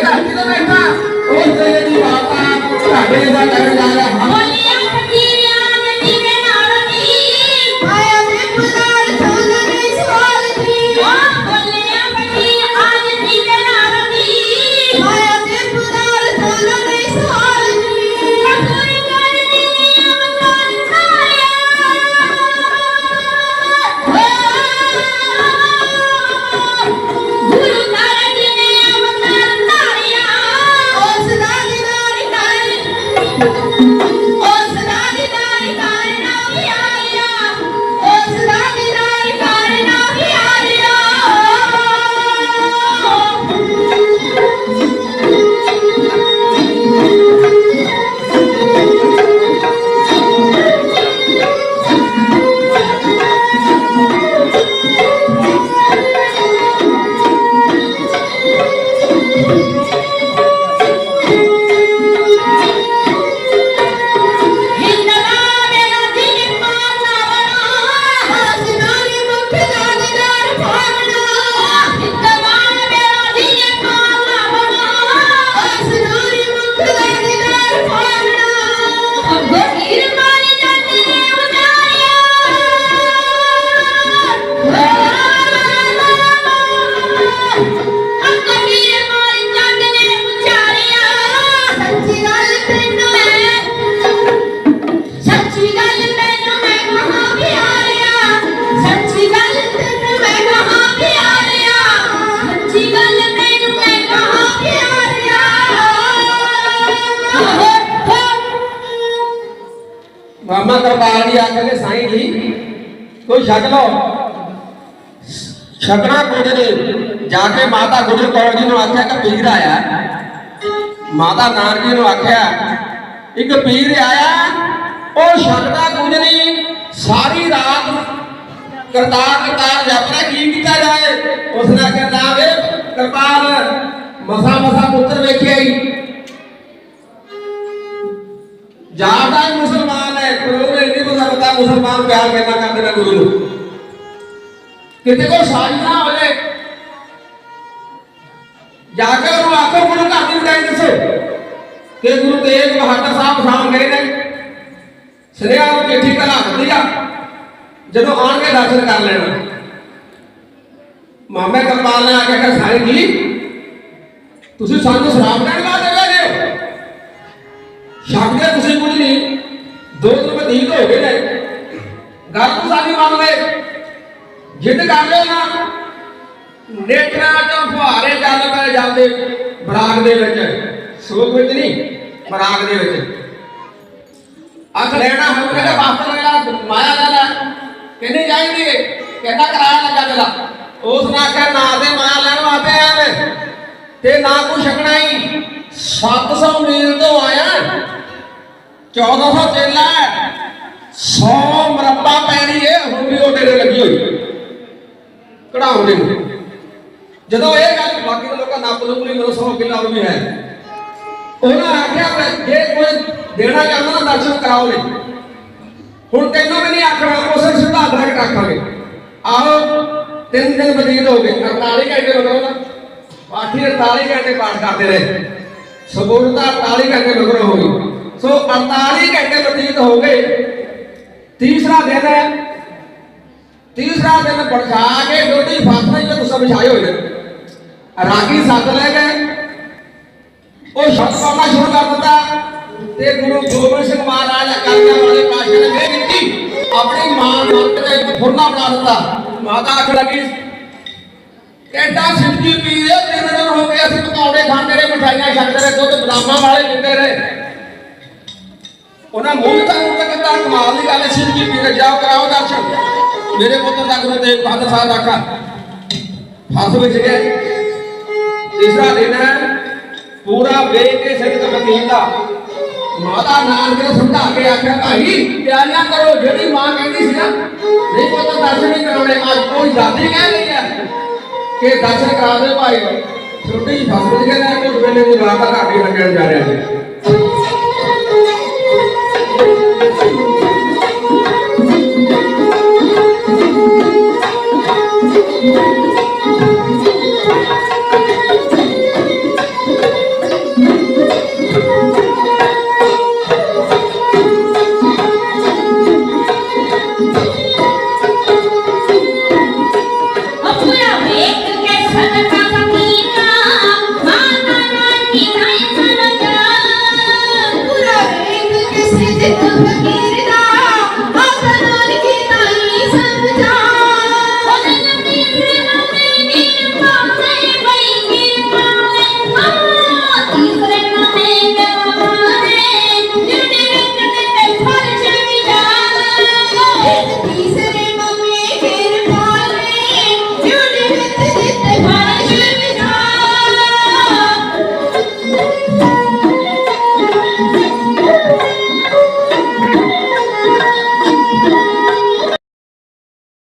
ਕੇ ਜੇ ਧਰਤੀ ਤੇ ਬੈਠਾ ਉਸ ਦੇ ਦੀ ਬਾਤਾਂ ਤੁਹਾਡੇ ਦਾ of ਮਾਮਾ ਕਰਪਾਲ ਜੀ ਆ ਕੇ ਸਾਈਂ ਜੀ, ਕੋਈ ਛਕ ਲਓ। ਛਕਣਾ ਕੁਝ ਜਾ ਕੇ ਮਾਤਾ ਗੁਜਰ ਕੌਰ ਜੀ ਨੂੰ ਆਖਿਆ ਕਿ ਪੀਰ ਆਇਆ। ਮਾਤਾ ਨਾਨਕ ਜੀ ਨੂੰ ਆਖਿਆ, ਇੱਕ ਪੀਰ ਆਇਆ, ਉਹ ਛਕਦਾ ਕੁਝ ਸਾਰੀ ਰਾਤ ਕਰਤਾਰ ਕਰਤਾਰ ਯਾਤਰਾ ਕੀ ਕੀਤਾ ਜਾਏ? ਉਸਨੇ ਆਖਿਆ, ਨਾ ਵੇ ਕਰਪਾਲ ਮਸਾ ਮਸਾ ਪੁੱਤਰ ਵੇਖਿਆ ਹੀ ਜਾਦਾ ਪਤਾ ਪਤਾ ਮੁਸਲਮਾਨ ਪਿਆਰ ਕਿੰਨਾ ਕਰਦੇ ਨੇ ਗੁਰੂ ਨੂੰ ਕਿਤੇ ਕੋ ਸਾਜ ਨਾ ਹੋ ਜਾਏ ਜਾ ਕੇ ਉਹਨੂੰ ਆਖੋ ਗੁਰੂ ਘਰ ਦੀ ਬਤਾਈ ਦੱਸੋ ਕਿ ਗੁਰੂ ਤੇਗ ਬਹਾਦਰ ਸਾਹਿਬ ਸ਼ਾਮ ਗਏ ਨੇ ਸਨੇਹਾ ਨੂੰ ਚਿੱਠੀ ਕਲਾ ਦਿੱਤੀ ਆ ਜਦੋਂ ਆਣ ਕੇ ਦਰਸ਼ਨ ਕਰ ਲੈਣਾ ਮਾਮੇ ਕਰਪਾਲ ਨੇ ਆ ਕੇ ਕਿਹਾ ਸਾਰੇ ਜੀ ਤੁਸੀਂ ਸਾਨੂੰ ਸ਼ਰਾਬ ਦੇਣ ਲਾ ਦੇਵੇ ਨੇ ਸ਼ਬਦ ਹੈ ਤੁਸੀਂ ਕੁਝ ਨਹੀਂ ਦੋ ਦਿਨ ਬਤੀਤ ਹੋ ਗਏ ਨੇ ਗੱਲ ਨੂੰ ਸਾਡੀ ਮੰਨ ਜਿੱਦ ਕਰ ਲਿਓ ਨਾ, ਨੇਤਰਾਂ ਚੋਂ ਫੁਹਾਰੇ ਚੱਲ ਪਏ ਜਾਂਦੇ ਬਰਾਗ ਦੇ ਵਿੱਚ। ਸੋਗ ਵਿੱਚ ਨਹੀਂ, ਬਰਾਗ ਦੇ ਵਿੱਚ। ਅੱਖ ਲੈਣਾ ਹੁਣ ਕਹਿੰਦਾ ਵਾਸਤ ਲਗਾ ਮਾਇਆ ਦਾ ਲੈ ਕਹਿੰਦੇ ਜਾਈਂਗੇ ਕਹਿੰਦਾ ਕਿਰਾਇਆ ਲੱਗਾ ਮੇਰਾ ਉਸ ਨੇ ਆਖਿਆ, ਨਾ ਤੇ ਮਾਇਆ ਲੈਣ ਵਾਸਤੇ ਆਇਆ ਮੈਂ। ਤੇ ਨਾ ਕੋਈ ਛਕਣਾ ਹੀ। 700 ਮੀਲ ਤੋਂ ਆਇਆ। 1400 ਚੇਲਾ 100 ਮਰੱਬਾ ਪੈਣੀ ਹੈ ਹੁਣ ਵੀ ਉਹ ਤੇਰੇ ਲੱਗੀ ਹੋਈ। ਕਢਾਉਂਦੇ ਜਦੋਂ ਇਹ ਗੱਲ ਬਾਕੀ ਦੇ ਲੋਕਾਂ ਨੱਪ ਨੂੰ ਨਹੀਂ ਮੈਨੂੰ 100 ਕਿਲੋ ਵੀ ਹੈ। ਉਹਨਾਂ ਆਖਿਆ ਜੇ ਕੋਈ ਦੇਣਾ ਚਾਹੁੰਦਾ ਨਾ ਦਰਸ਼ਨ ਕਰਾਓ ਨੇ ਹੁਣ ਤੈਨੂੰ ਵੀ ਨਹੀਂ ਆਖਣਾ, ਉਸੇ ਸਿੱਧਾ ਡਾਇਰੈਕਟ ਆਖਾਂਗੇ। ਆਓ ਤਿੰਨ ਦਿਨ ਬਤੀਤ ਹੋ ਗਏ 48 ਘੰਟੇ ਮਗਰੋਂ ਨਾ ਪਾਠੀ 48 ਘੰਟੇ ਪਾਠ ਕਰਦੇ ਰਹੇ। ਸਬੂਰਤਾ 48 ਘੰਟੇ ਮਗਰੋਂ ਹੋ ਗਈ ਸੋ 48 ਘੰਟੇ ਬਤੀਤ ਹੋ ਗਏ। ਤੀਸਰਾ ਦਿਨ ਹੈ। ਤੀਸਰਾ ਦਿਨ ਬਰਖਾ ਕੇ ਡੋਡੀ ਫਾਸਲਾ ਹੀ ਤੁਸੀਂ ਵਿਛਾਏ ਹੋਏ ਨੇ। ਰਾਗੀ ਸੱਦ ਲੈ ਗਏ। ਉਹ ਸ਼ਬਦ ਪਾਉਣਾ ਸ਼ੁਰੂ ਕਰ ਦਿੱਤਾ। ਤੇ ਗੁਰੂ ਗੋਬਿੰਦ ਸਿੰਘ ਮਹਾਰਾਜ ਅਕਾਲੀਆਂ ਵਾਲੇ ਪਾਸ਼ਾ ਨੇ ਇਹ ਕੀਤੀ। ਆਪਣੀ ਮਾਂ ਮਰਦ ਦੇ ਫੁਰਨਾ ਬਣਾ ਦਿੱਤਾ। ਮਾਤਾ ਆਖ ਲੱਗੀ ਐਡਾ ਸਿੱਧੀ ਪੀਰ ਹੈ ਤਿੰਨ ਦਿਨ ਹੋ ਗਏ ਅਸੀਂ ਪਕੌੜੇ ਖਾਂਦੇ ਰਹੇ, ਮਠਾਈਆਂ ਛਕਦੇ ਰਹੇ, ਦੁੱਧ ਬਦਾਮਾਂ ਵਾਲੇ ਪੀਂਦੇ ਰਹੇ। ਉਹਨਾਂ ਮੂੰਹ ਤੱਕ ਕਿਤਾ ਕਮਾਲ ਦੀ ਗੱਲ ਹੈ ਸਿੱਧੀ ਪੀਰ ਜਾਓ ਕਰਾਓ ਦਰਸ਼ਨ। ਮੇਰੇ ਪੁੱਤਰ ਦਾ ਗੁਰੂ ਤੇਗ ਬਹਾਦਰ ਸਾਹਿਬ ਆਖਾ, ਫਸ ਵਿੱਚ ਗਿਆ ਤੀਸਰਾ ਦਿਨ ਹੈ, ਪੂਰਾ ਵੇਖ ਕੇ ਸਿੱਧ ਵਕੀਲ ਦਾ ਮਾਤਾ ਨਾਨਕ ਨੇ ਸਮਝਾ ਕੇ ਆਖਿਆ, ਭਾਈ, ਤਿਆਰੀਆਂ ਕਰੋ, ਜਿਹੜੀ ਮਾਂ ਕਹਿੰਦੀ ਸੀ ਨਾ, ਨਹੀਂ ਪੁੱਤ, ਦਰਸ਼ਨ ਨਹੀਂ ਕਰਾਉਣੇ, ਅੱਜ ਕੋਈ ਦਾਦੀ ਕਹਿ ਰਹੀ ਹੈ ਕਿ ਦਰਸ਼ਨ ਕਰਾ ਦੇ ਭਾਈ। ਛੋਟੀ ਫਸ ਵਿੱਚ ਗਿਆ ਨਾ ਉਸ ਵੇਲੇ ਦੀ ਰਾਤ ਦਾ ਘਾਟ ਲੱਗਣ ਜਾ ਰਿਹਾ ਸੀ। Sit on the